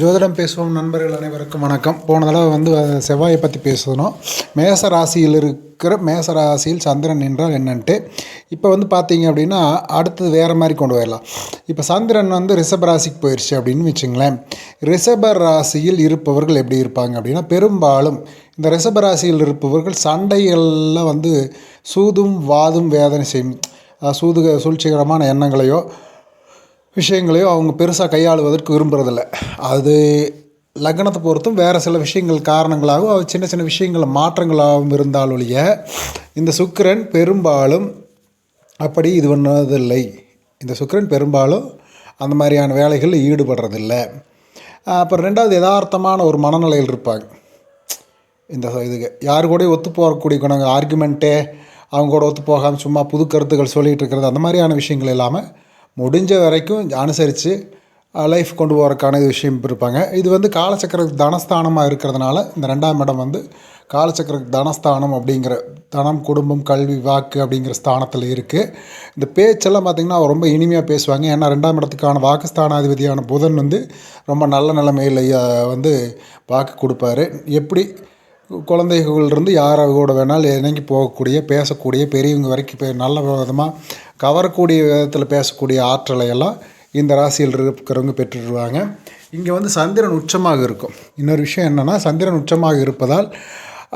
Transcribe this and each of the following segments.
ஜோதிடம் பேசுவோம் நண்பர்கள் அனைவருக்கும் வணக்கம். போன தடவை வந்து செவ்வாயை பற்றி பேசணும் மேச ராசியில் இருக்கிற மேச ராசியில் சந்திரன் என்றால் என்னன்ட்டு. இப்போ வந்து பார்த்தீங்க அப்படின்னா அடுத்தது வேறு மாதிரி கொண்டு வரலாம் இப்போ சந்திரன் வந்து ரிஷப ராசிக்கு போயிடுச்சு அப்படின்னு வச்சுங்களேன். ரிஷப ராசியில் இருப்பவர்கள் எப்படி இருப்பாங்க அப்படின்னா பெரும்பாலும் இந்த ரிஷப ராசியில் இருப்பவர்கள் சண்டைகளில் வந்து சூதும் வாதும் வேதனை செய்யும். சூதுக சூழ்ச்சிகரமான எண்ணங்களையோ விஷயங்களையோ அவங்க பெருசாக கையாளுவதற்கு விரும்புறதில்ல. அது லக்னத்தை பொறுத்தும் வேறு சில விஷயங்கள் காரணங்களாகவும் அது சின்ன சின்ன விஷயங்கள் மாற்றங்களாகவும் இருந்தால் ஒழிய இந்த சுக்கிரன் பெரும்பாலும் அப்படி இது பண்ணதில்லை. இந்த சுக்கிரன் பெரும்பாலும் அந்த மாதிரியான வேலைகளில் ஈடுபடுறதில்லை. அப்புறம் ரெண்டாவது யதார்த்தமான ஒரு மனநிலையில் இருப்பாங்க. இந்த இதுக்கு யார் கூட ஒத்து போகக்கூடிய குணங்கள் ஆர்குமெண்ட்டே அவங்க கூட ஒத்து போகாமல் சும்மா புது கருத்துக்கள் சொல்லிகிட்டு இருக்கிறது அந்த மாதிரியான விஷயங்கள் இல்லாமல் முடிஞ்ச வரைக்கும் அனுசரித்து லைஃப் கொண்டு போகிறதுக்கான விஷயம் இருப்பாங்க. இது வந்து காலச்சக்கர தனஸ்தானமாக இருக்கிறதுனால இந்த ரெண்டாம் இடம் வந்து காலச்சக்கர தனஸ்தானம் அப்படிங்கிற தனம் குடும்பம் கல்வி வாக்கு அப்படிங்கிற ஸ்தானத்தில் இருக்குது இந்த பேச்செல்லாம் பார்த்திங்கன்னா ரொம்ப இனிமையாக பேசுவாங்க. ஏன்னா ரெண்டாம் இடத்துக்கான வாக்கு ஸ்தானாதிபதியான புதன் வந்து ரொம்ப நல்ல நிலைமையில் வந்து வாக்கு கொடுப்பாரு. எப்படி குழந்தைகளிலிருந்து யாரை கூட வேணாலும் இணங்கி போகக்கூடிய பேசக்கூடிய பெரியவங்க வரைக்கும் நல்ல விதமாக கவரக்கூடிய விதத்தில் பேசக்கூடிய ஆற்றலை எல்லாம் இந்த ராசியில் இருக்கிறவங்க பெற்றுடுவாங்க இங்கே வந்து சந்திரன் உச்சமாக இருக்கும். இன்னொரு விஷயம் என்னென்னா சந்திரன் உச்சமாக இருப்பதால்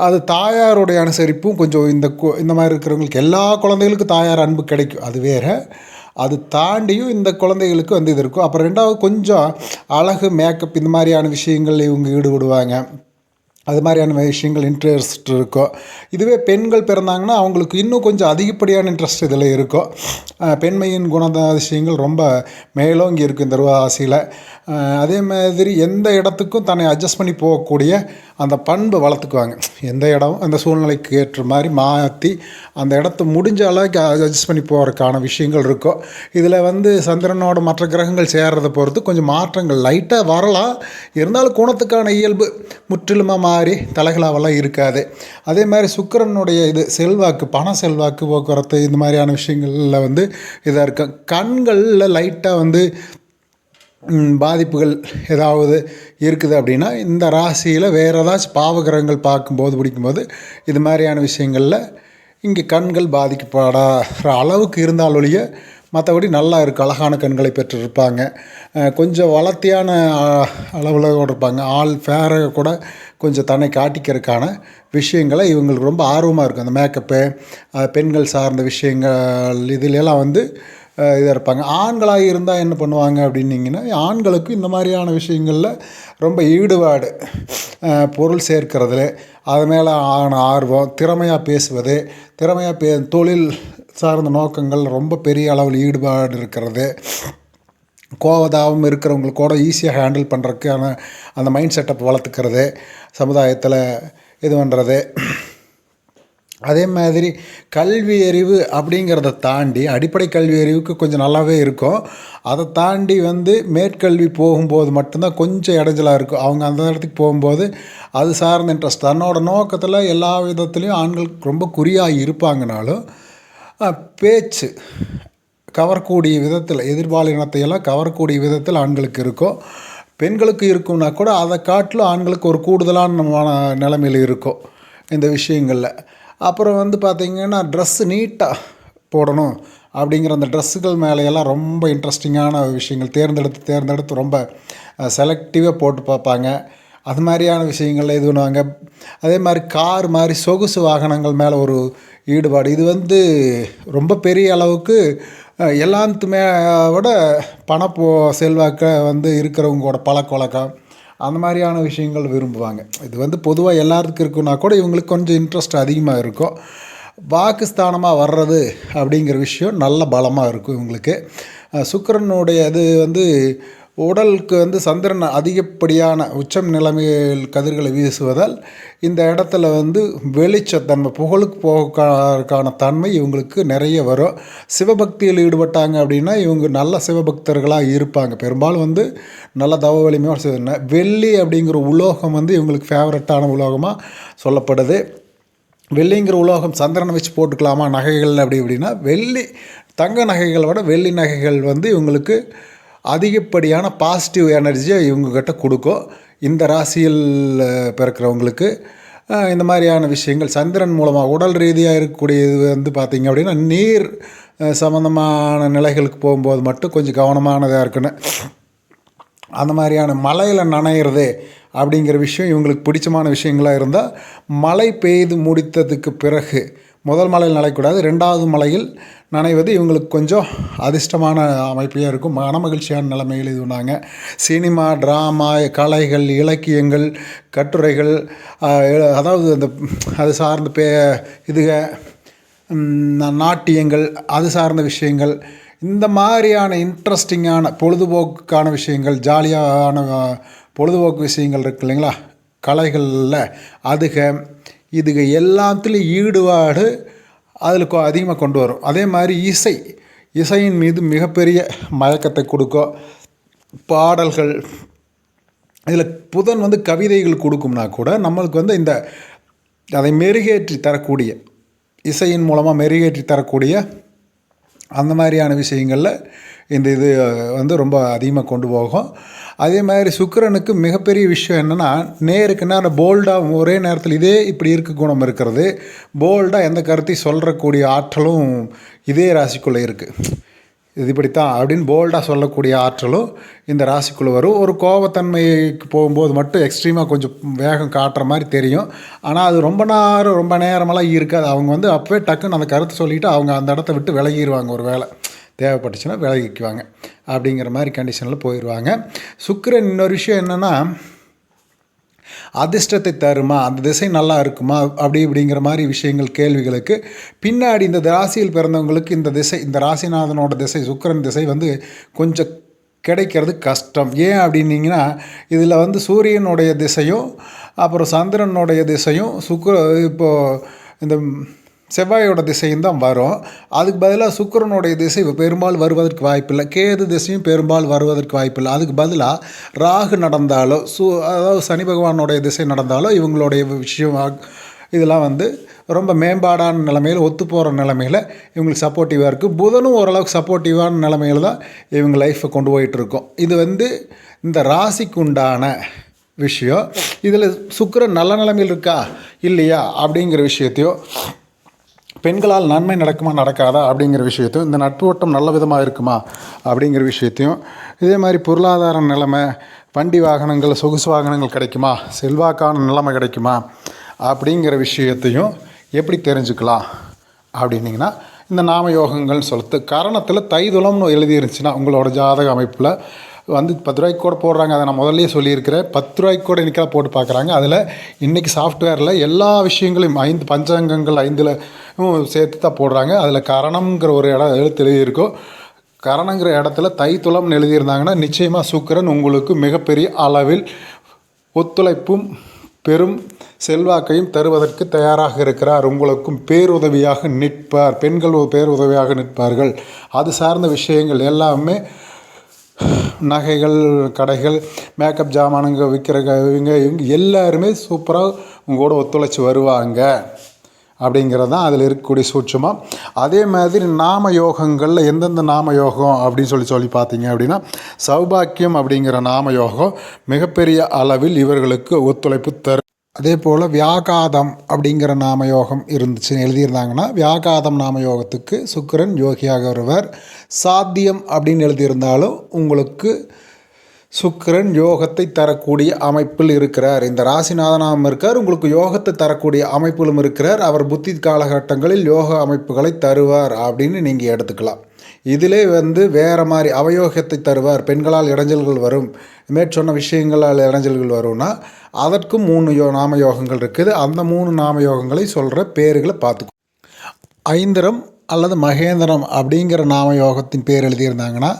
அது தாயாருடைய அனுசரிப்பும் கொஞ்சம் இந்த கு இந்த மாதிரி இருக்கிறவங்களுக்கு எல்லா குழந்தைகளுக்கும் தாயார் அன்பு கிடைக்கும். அது வேறு. அது தாண்டியும் இந்த குழந்தைகளுக்கு வந்து இது இருக்கும். அப்புறம் ரெண்டாவது கொஞ்சம் அழகு மேக்கப் இந்த மாதிரியான விஷயங்கள் இவங்க ஈடுபடுவாங்க. அது மாதிரியான விஷயங்கள் இன்ட்ரெஸ்ட் இருக்கும் இதுவே பெண்கள் பிறந்தாங்கன்னா அவங்களுக்கு இன்னும் கொஞ்சம் அதிகப்படியான இன்ட்ரெஸ்ட் இதில் இருக்கும் பெண்மையின் குணாதிசயங்கள் ரொம்ப மேலோங்கி இருக்கும் இந்த ராசியில் அதே மாதிரி எந்த இடத்துக்கும் தன்னை அட்ஜஸ்ட் பண்ணி போகக்கூடிய அந்த பண்பை வளர்த்துக்குவாங்க. எந்த இடம் அந்த சூழ்நிலைக்கு ஏற்ற மாதிரி மாற்றி அந்த இடத்த முடிஞ்ச அளவுக்கு அட்ஜஸ்ட் பண்ணி போகிறதுக்கான விஷயங்கள் இருக்கும் இதில் வந்து சந்திரனோட மற்ற கிரகங்கள் சேர்றதை பொறுத்து கொஞ்சம் மாற்றங்கள் லைட்டாக வரலாம். இருந்தாலும் குணத்துக்கான இயல்பு முற்றிலுமாக மா மாதிரி தலைகளாவெல்லாம் இருக்காது. அதே மாதிரி சுக்கரனுடைய இது செல்வாக்கு பண செல்வாக்கு போக்குவரத்து இந்த மாதிரியான விஷயங்களில் வந்து இதாக இருக்கும் கண்களில் லைட்டாக வந்து பாதிப்புகள் ஏதாவது இருக்குது அப்படின்னா இந்த ராசியில் வேறு ஏதாச்சும் பாவகிரகங்கள் பார்க்கும்போது பிடிக்கும்போது இது மாதிரியான விஷயங்களில் இங்கே கண்கள் பாதிக்கப்படாத அளவுக்கு இருந்தாலொழிய மற்றபடி நல்லா இருக்கும் அழகான கண்களை பெற்றிருப்பாங்க. கொஞ்சம் வளர்த்தியான அளவில் கூட இருப்பாங்க. ஆள் ஃபேரை கூட கொஞ்சம் தன்னை காட்டிக்கிறதுக்கான விஷயங்களை இவங்களுக்கு ரொம்ப ஆர்வமாக இருக்கும். அந்த மேக்கப்பு பெண்கள் சார்ந்த விஷயங்கள் இதிலெல்லாம் வந்து இதாக இருப்பாங்க. ஆண்களாக இருந்தால் என்ன பண்ணுவாங்க அப்படின்னிங்கன்னா ஆண்களுக்கு இந்த மாதிரியான விஷயங்களில் ரொம்ப ஈடுபாடு பொருள் சேர்க்கறதுல அது மேலே ஆன ஆர்வம் திறமையாக பேசுவது திறமையாக பே தொழில் சார்ந்த நோக்கங்கள் ரொம்ப பெரிய அளவில் ஈடுபாடு இருக்கிறது. கோவதாகவும் இருக்கிறவங்களுக்கு கூட ஈஸியாக ஹேண்டில் பண்ணுறதுக்கான அந்த மைண்ட் செட்டப் வளர்த்துக்கிறது சமுதாயத்தில் இது பண்ணுறது அதே மாதிரி கல்வி அறிவு அப்படிங்கிறத தாண்டி அடிப்படை கல்வி அறிவுக்கு கொஞ்சம் நல்லாவே இருக்கும். அதை தாண்டி வந்து மேற்கல்வி போகும்போது மட்டும்தான் கொஞ்சம் இடைஞ்சலாக இருக்கும். அவங்க அந்த இடத்துக்கு போகும்போது அது சார்ந்த இன்ட்ரெஸ்ட் தன்னோட நோக்கத்தில் எல்லா விதத்துலேயும் ஆண்கள் ரொம்ப குறியாக இருப்பாங்கனாலும் பேச்சு கவரக்கூடிய விதத்தில் எதிர்பாலினத்தையெல்லாம் கவரக்கூடிய விதத்தில் ஆண்களுக்கு இருக்கும் பெண்களுக்கு இருக்கும்னா கூட அதை காட்டிலும் ஆண்களுக்கு ஒரு கூடுதலான நிலைமையில் இருக்கும் இந்த விஷயங்களில். அப்புறம் வந்து பார்த்திங்கன்னா ட்ரெஸ்ஸு நீட்டாக போடணும் அப்படிங்கிற அந்த ட்ரெஸ்ஸுகள் மேலேயெல்லாம் ரொம்ப இன்ட்ரெஸ்டிங்கான விஷயங்கள் தேர்ந்தெடுத்து தேர்ந்தெடுத்து ரொம்ப செலக்டிவாக போட்டு பார்ப்பாங்க. அது மாதிரியான விஷயங்கள்ல இது பண்ணுவாங்க. அதே மாதிரி கார் மாதிரி சொகுசு வாகனங்கள் மேலே ஒரு ஈடுபாடு. இது வந்து ரொம்ப பெரிய அளவுக்கு எல்லாத்துமே விட பணப்போ செல்வாக்க வந்து இருக்கிறவங்களோட பழக்க வழக்கம். அந்த மாதிரியான விஷயங்கள் விரும்புவாங்க. இது வந்து பொதுவாக எல்லாருக்கும் இருக்குன்னா கூட இவங்களுக்கு கொஞ்சம் இன்ட்ரெஸ்ட் அதிகமாக இருக்கும். வாக்குஸ்தானமாக வர்றது அப்படிங்கிற விஷயம் நல்ல பலமாக இருக்கும் இவங்களுக்கு. சுக்கரனுடைய இது வந்து உடலுக்கு வந்து சந்திரன் அதிகப்படியான உச்சம் நிலைமையில் கதிர்களை வீசுவதால் இந்த இடத்துல வந்து வெளிச்சத்தன்மை புகழுக்கு போகக்கான தன்மை இவங்களுக்கு நிறைய வரும். சிவபக்தியில் ஈடுபட்டாங்க அப்படின்னா இவங்க நல்ல சிவபக்தர்களாக இருப்பாங்க. பெரும்பாலும் வந்து நல்ல தவ வலிமையோடு வெள்ளி அப்படிங்கிற உலோகம் வந்து இவங்களுக்கு ஃபேவரட்டான உலோகமாக சொல்லப்படுது. வெள்ளிங்கிற உலோகம் சந்திரனை வச்சு போட்டுக்கலாமா? நகைகள் அப்படி அப்படின்னா வெள்ளி தங்க நகைகளை விட வெள்ளி நகைகள் வந்து இவங்களுக்கு அதிகப்படியான பாசிட்டிவ் எனர்ஜியை இவங்கக்கிட்ட கொடுக்கும். இந்த ராசியில் பிறக்கிறவங்களுக்கு இந்த மாதிரியான விஷயங்கள் சந்திரன் மூலமாக உடல் ரீதியாக இருக்கக்கூடியது வந்து பார்த்திங்க அப்படின்னா நீர் சம்மந்தமான நிலைகளுக்கு போகும்போது மட்டும் கொஞ்சம் கவனமானதாக இருக்கணும். அந்த மாதிரியான மலையில் நனையிறது அப்படிங்கிற விஷயம் இவங்களுக்கு பிடிச்சமான விஷயங்களாக இருந்தால் மழை பெய்து முடித்ததுக்கு பிறகு முதல் மலையில் நனையக்கூடாது. ரெண்டாவது மலையில் நனைவது இவங்களுக்கு கொஞ்சம் அதிர்ஷ்டமான அமைப்பையாக இருக்கும். மன மகிழ்ச்சியான நிலைமையில் இது பண்ணாங்க சினிமா ட்ராமா கலைகள் இலக்கியங்கள் கட்டுரைகள் அதாவது அந்த அது சார்ந்த பே இதுக நாட்டியங்கள் அது சார்ந்த விஷயங்கள் இந்த மாதிரியான இன்ட்ரெஸ்டிங்கான பொழுதுபோக்குக்கான விஷயங்கள் ஜாலியான பொழுதுபோக்கு விஷயங்கள் இருக்கு இல்லைங்களா? கலைகளில் அதுக இதுக எல்லாத்துலேயும் ஈடுபாடு அதில் அதிகமாக கொண்டு வரும். அதே மாதிரி இசை. இசையின் மீது மிகப்பெரிய மயக்கத்தை கொடுக்கும் பாடல்கள் இதில் புதன் வந்து கவிதைகள் கொடுக்கும்னா கூட நம்மளுக்கு வந்து இந்த அதை மெருகேற்றி தரக்கூடிய இசையின் மூலமாக மெருகேற்றி தரக்கூடிய அந்த மாதிரியான விஷயங்களில் இந்த இது வந்து ரொம்ப அதிகமாக கொண்டு போகும். அதே மாதிரி சுக்கரனுக்கு மிகப்பெரிய விஷயம் என்னென்னா நேருக்குன்னா அந்த போல்டாக ஒரே நேரத்தில் இதே இப்படி இருக்க குணம் இருக்கிறது. போல்டாக எந்த கருத்தையும் சொல்கிறக்கூடிய ஆற்றலும் இதே ராசிக்குள்ளே இருக்குது இது இப்படித்தான் அப்படின்னு போல்டாக சொல்லக்கூடிய ஆற்றலும் இந்த ராசிக்குள்ளே வரும். ஒரு கோபத்தன்மைக்கு போகும்போது மட்டும் எக்ஸ்ட்ரீமாக கொஞ்சம் வேகம் காட்டுற மாதிரி தெரியும். ஆனால் அது ரொம்ப நேரம் ரொம்ப நேரமெல்லாம் இருக்காது. அவங்க வந்து அப்போவே டக்குன்னு அந்த கருத்தை சொல்லிவிட்டு அவங்க அந்த இடத்த விட்டு விலகிடுவாங்க ஒரு வேலை தேவைப்பட்டுச்சுன்னா விலகிக்குவாங்க அப்படிங்கிற மாதிரி கண்டிஷனில் போயிடுவாங்க சுக்கிரன் இன்னொரு விஷயம் என்னென்னா அதிர்ஷ்டத்தை தருமா? அந்த திசை நல்லா இருக்குமா? அப்படி இப்படிங்கிற மாதிரி விஷயங்கள் கேள்விகளுக்கு பின்னாடி இந்த ராசியில் பிறந்தவங்களுக்கு இந்த திசை இந்த ராசிநாதனோட திசை சுக்கிரன் திசை வந்து கொஞ்சம் கிடைக்கிறது கஷ்டம். ஏன் அப்படின்னீங்கன்னா இதில் வந்து சூரியனுடைய திசையும் அப்புறம் சந்திரனுடைய திசையும் சுக்கர இப்போது இந்த செவ்வாயோட திசையும் தான் வரும். அதுக்கு பதிலாக சுக்கிரனுடைய திசை பெரும்பாலும் வருவதற்கு வாய்ப்பில்லை. கேது திசையும் பெரும்பாலும் வருவதற்கு வாய்ப்பில்லை. அதுக்கு பதிலாக ராகு நடந்தாலோ சு அதாவது சனி பகவானுடைய திசை நடந்தாலோ இவங்களுடைய விஷயம் இதெல்லாம் வந்து ரொம்ப மேம்பாடான நிலமையில் ஒத்து போகிற நிலமையில் இவங்களுக்கு சப்போர்ட்டிவாக இருக்குது புதனும் ஓரளவுக்கு சப்போர்ட்டிவான நிலமையில் தான் இவங்க லைஃப்பை கொண்டு போயிட்டுருக்கோம். இது வந்து இந்த ராசிக்கு உண்டான விஷயம். இதில் சுக்கிரன் நல்ல நிலமையில் இருக்கா? இல்லையா? அப்படிங்கிற விஷயத்தையும் பெண்களால் நன்மை நடக்குமா நடக்காதா அப்படிங்கிற விஷயத்தையும் இந்த நட்பு ஓட்டம் நல்ல விதமாக இருக்குமா அப்படிங்கிற விஷயத்தையும் இதே மாதிரி பொருளாதார நிலைமை வண்டி வாகனங்கள் சொகுசு வாகனங்கள் கிடைக்குமா செல்வாக்கான நிலைமை கிடைக்குமா அப்படிங்கிற விஷயத்தையும் எப்படி தெரிஞ்சுக்கலாம் அப்படின்னிங்கன்னா இந்த நாம யோகங்கள்னு காரணத்தில் கரணத்தில் எழுதி இருந்துச்சுன்னா உங்களோட ஜாதக அமைப்பில் வந்து பத்து ரூபாய்க்கு கூட போடுறாங்க. அதை நான் முதல்லயே சொல்லியிருக்கிறேன். பத்து ரூபாய்க்கு கூட இன்றைக்கெல்லாம் போட்டு பார்க்குறாங்க. அதில் இன்றைக்கி சாஃப்ட்வேரில் எல்லா விஷயங்களையும் ஐந்து பஞ்சாங்கங்கள் ஐந்தில் சேர்த்து தான் போடுறாங்க. அதில் கரணம்ங்கிற ஒரு இடம் எழுத்து எழுதியிருக்கோம் கரணங்கிற இடத்துல தைத்துளம்னு எழுதியிருந்தாங்கன்னா நிச்சயமாக சுக்கரன் உங்களுக்கு மிகப்பெரிய அளவில் ஒத்துழைப்பும் பெரும் செல்வாக்கையும் தருவதற்கு தயாராக இருக்கிறார். உங்களுக்கும் பேருதவியாக நிற்பார். பெண்கள் பேருதவியாக நிற்பார்கள். அது சார்ந்த விஷயங்கள் எல்லாமே நகைகள் கடைகள் மேக்கப் ஜாமானுங்க விற்கிற இவங்க இவங்க எல்லாருமே சூப்பராக உங்களோட ஒத்துழைச்சி வருவாங்க. அப்படிங்கிறது தான் அதில் இருக்கக்கூடிய சூட்சமாக அதே மாதிரி நாம யோகங்களில் எந்தெந்த நாம யோகம் அப்படின்னு சொல்லி சொல்லி பார்த்தீங்க அப்படின்னா சௌபாக்கியம் அப்படிங்கிற நாம யோகம் மிகப்பெரிய அளவில் இவர்களுக்கு ஒத்துழைப்பு தரும் அதே போல் வியாகாதம் அப்படிங்கிற நாமயோகம் இருந்துச்சுன்னு எழுதியிருந்தாங்கன்னா வியாகாதம் நாமயோகத்துக்கு சுக்கரன் யோகியாக வருவார். சாத்தியம் அப்படின்னு எழுதியிருந்தாலும் உங்களுக்கு சுக்கிரன் யோகத்தை தரக்கூடிய அமைப்பில் இருக்கிறார். இந்த ராசிநாதனாகவும் இருக்கார். உங்களுக்கு யோகத்தை தரக்கூடிய அமைப்பிலும் இருக்கிறார். அவர் புத்தி காலகட்டங்களில் யோக அமைப்புகளை தருவார் அப்படின்னு நீங்கள் எடுத்துக்கலாம். இதிலே வந்து வேறு மாதிரி அவயோகத்தை தருவார். பெண்களால் இடைஞ்சல்கள் வரும். மேற் சொன்ன விஷயங்களால் இடைஞ்சல்கள் வரும்னா அதற்கும் மூணு யோ நாம யோகங்கள் இருக்குது. அந்த மூணு நாம யோகங்களை சொல்கிற பேர்களை பார்த்துக்கோ. ஐந்திரம் அல்லது மகேந்திரம் அப்படிங்கிற நாம யோகத்தின் பேர் எழுதியிருந்தாங்கன்னா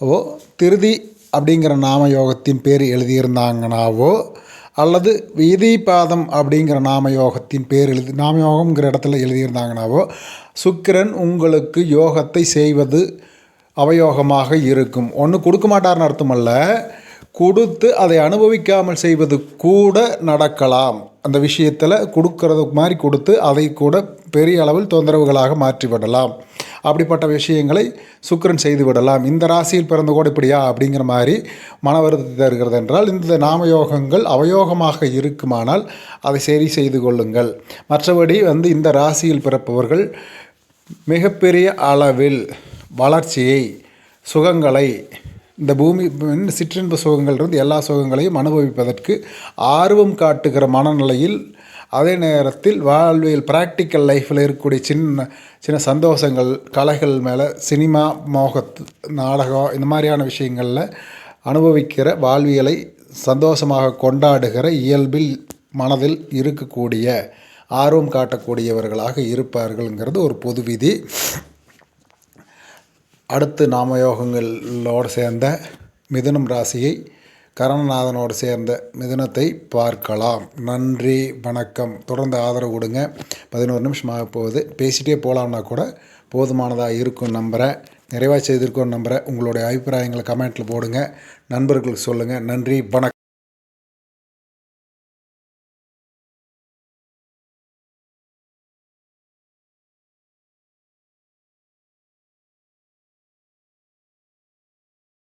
ஓ திருதி அப்படிங்கிற நாம யோகத்தின் பேர் எழுதியிருந்தாங்கனாவோ அல்லது வீதிபாதம் அப்படிங்கிற நாம யோகத்தின் பேர் எழுதி நாம யோகம்ங்கிற இடத்துல எழுதியிருந்தாங்கனாவோ சுக்கிரன் உங்களுக்கு யோகத்தை செய்வது அவயோகமாக இருக்கும். ஒன்று கொடுக்க மாட்டார்னு அர்த்தமல்ல கொடுத்து அதை அனுபவிக்காமல் செய்வது கூட நடக்கலாம். அந்த விஷயத்தில் கொடுக்கறது மாதிரி கொடுத்து அதை கூட பெரிய அளவில் தொந்தரவுகளாக மாற்றிவிடலாம். அப்படிப்பட்ட விஷயங்களை சுக்கிரன் செய்து விடலாம். இந்த ராசியில் பிறந்த கூட இப்படியா அப்படிங்கிற மாதிரி மன வருத்தத்தை தருகிறது என்றால் இந்த நாமயோகங்கள் அவயோகமாக இருக்குமானால் அதை சரி செய்து கொள்ளுங்கள். மற்றபடி வந்து இந்த ராசியில் பிறப்பவர்கள் மிகப்பெரிய அளவில் வளர்ச்சியை சுகங்களை இந்த பூமி சிற்றின்ப சுகங்கள் இருந்து எல்லா சுகங்களையும் அனுபவிப்பதற்கு ஆர்வம் காட்டுகிற மனநிலையில் அதே நேரத்தில் வாழ்வியல் ப்ராக்டிக்கல் லைஃப்பில் இருக்கக்கூடிய சின்ன சின்ன சந்தோஷங்கள் கலைகள் மேலே சினிமா மோகத்து நாடகம் இந்த மாதிரியான விஷயங்களில் அனுபவிக்கிற வாழ்வியலை சந்தோஷமாக கொண்டாடுகிற இயல்பில் மனதில் இருக்கக்கூடிய ஆர்வம் காட்டக்கூடியவர்களாக இருப்பார்கள்ங்கிறது ஒரு பொது விதி அடுத்து நாமயோகங்களோடு சேர்ந்த மிதுனம் ராசியை கரணநாதனோடு சேர்ந்த மிதனத்தை பார்க்கலாம். நன்றி வணக்கம். தொடர்ந்து ஆதரவு கொடுங்க. பதினோரு நிமிஷம் ஆக போகுது. பேசிகிட்டே போகலாம்னா கூட போதுமானதாக இருக்கும் நம்புகிறேன் நிறைவாக செய்திருக்கோம் நம்புகிறேன் உங்களுடைய அபிப்பிராயங்களை கமெண்ட்டில் போடுங்க. நண்பர்களுக்கு சொல்லுங்கள் நன்றி வணக்கம்.